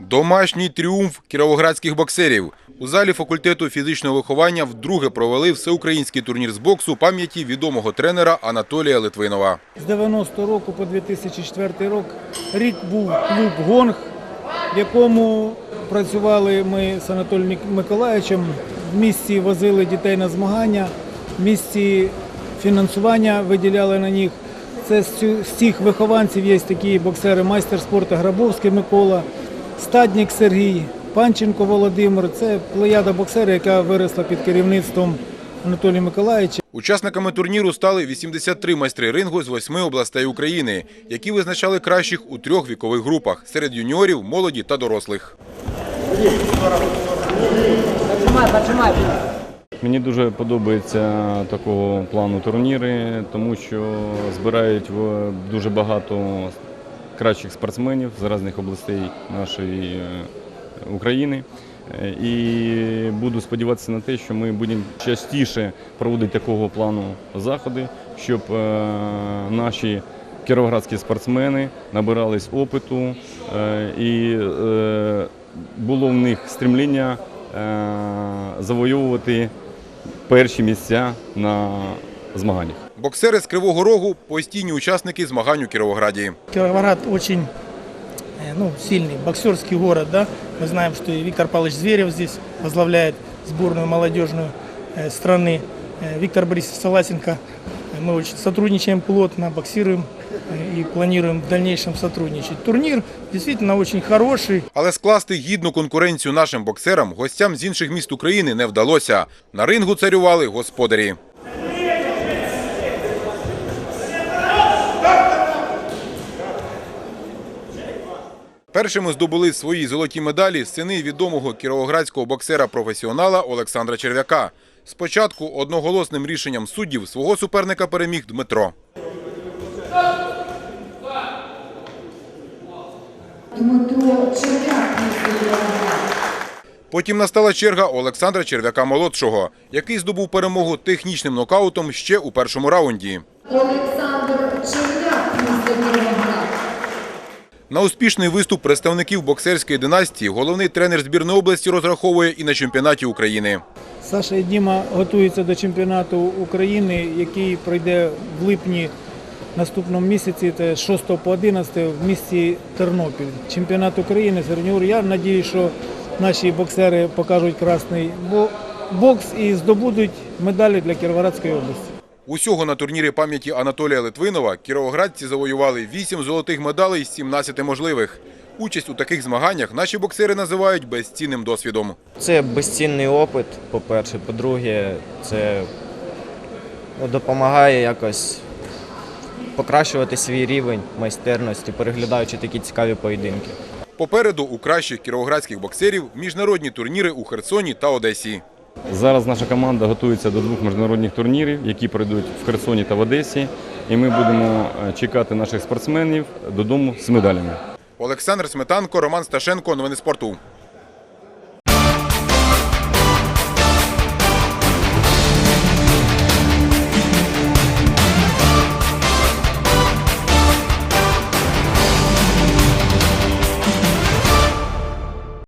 Домашній тріумф кіровоградських боксерів. У залі факультету фізичного виховання вдруге провели всеукраїнський турнір з боксу пам'яті відомого тренера Анатолія Литвинова. З 90 року по 2004 рік рік був клуб Гонг, в якому працювали ми з Анатолієм Мик- Миколаївичем. В місті возили дітей на змагання, в місті фінансування виділяли на них. Це з цих вихованців є такі боксери, майстер спорту Грабовський Микола, Стаднік Сергій, Панченко Володимир. Це плеяда боксерів, яка виросла під керівництвом Анатолія Миколаївича. Учасниками турніру стали 83 майстри рингу з восьми областей України, які визначали кращих у трьох вікових групах серед юніорів, молоді та дорослих. Мені дуже подобається такого плану турніри, тому що збирають в- дуже багато кращих спортсменів з різних областей нашої е, України. Е, І буду сподіватися на те, що ми будемо частіше проводити такого плану заходи, щоб е, наші кіровоградські спортсмени набирались опиту і було в них стремління завоювати перші місця на змаганнях. Боксери з Кривого Рогу – постійні учасники змагань у Кіровограді. Кировоград очень э, ну, сильный боксерский город, да. Мы знаем, что и Виктор Павлович Зверев здесь возглавляет сборную молодежную э, страны. Э, Виктор Борисович Саласенко. Э, Мы очень сотрудничаем плотно, боксируем э, и планируем в дальнейшем сотрудничать. Турнир действительно очень хороший. Але скласти гідну конкуренцію нашим боксерам гостям з інших міст України не вдалося. На рингу царювали господарі. Першими здобули свої золоті медалі сини відомого кіровоградського боксера-професіонала Олександра Черв'яка. Спочатку одноголосним рішенням суддів свого суперника переміг Дмитро. Дмитро Черв'як. Потім настала черга Олександра Черв'яка-молодшого, який здобув перемогу технічним нокаутом ще у першому раунді. Олександр Черв'як. На успішний виступ представників боксерської династії головний тренер збірної області розраховує і на чемпіонаті України. Саша і Діма готуються до чемпіонату України, який пройде в липні наступному місяці, це з 6 по 11 в місті Тернопіль. Чемпіонат України серед юніорів. Я сподіваюся, що наші боксери покажуть красний бокс і здобудуть медалі для Кіровоградської області. Усього на турнірі пам'яті Анатолія Литвинова кіровоградці завоювали 8 золотих медалей з 17 можливих. Участь у таких змаганнях наші боксери називають безцінним досвідом. Це безцінний опит, по-перше. По-друге, це ну, допомагає якось покращувати свій рівень майстерності, переглядаючи такі цікаві поєдинки. Попереду у кращих кіровоградських боксерів міжнародні турніри у Херсоні та Одесі. Зараз наша команда готується до двох міжнародних турнірів, які пройдуть в Херсоні та в Одесі. І ми будемо е, чекати наших спортсменів додому з медалями. Олександр Сметанко, Роман Сташенко. Новини спорту.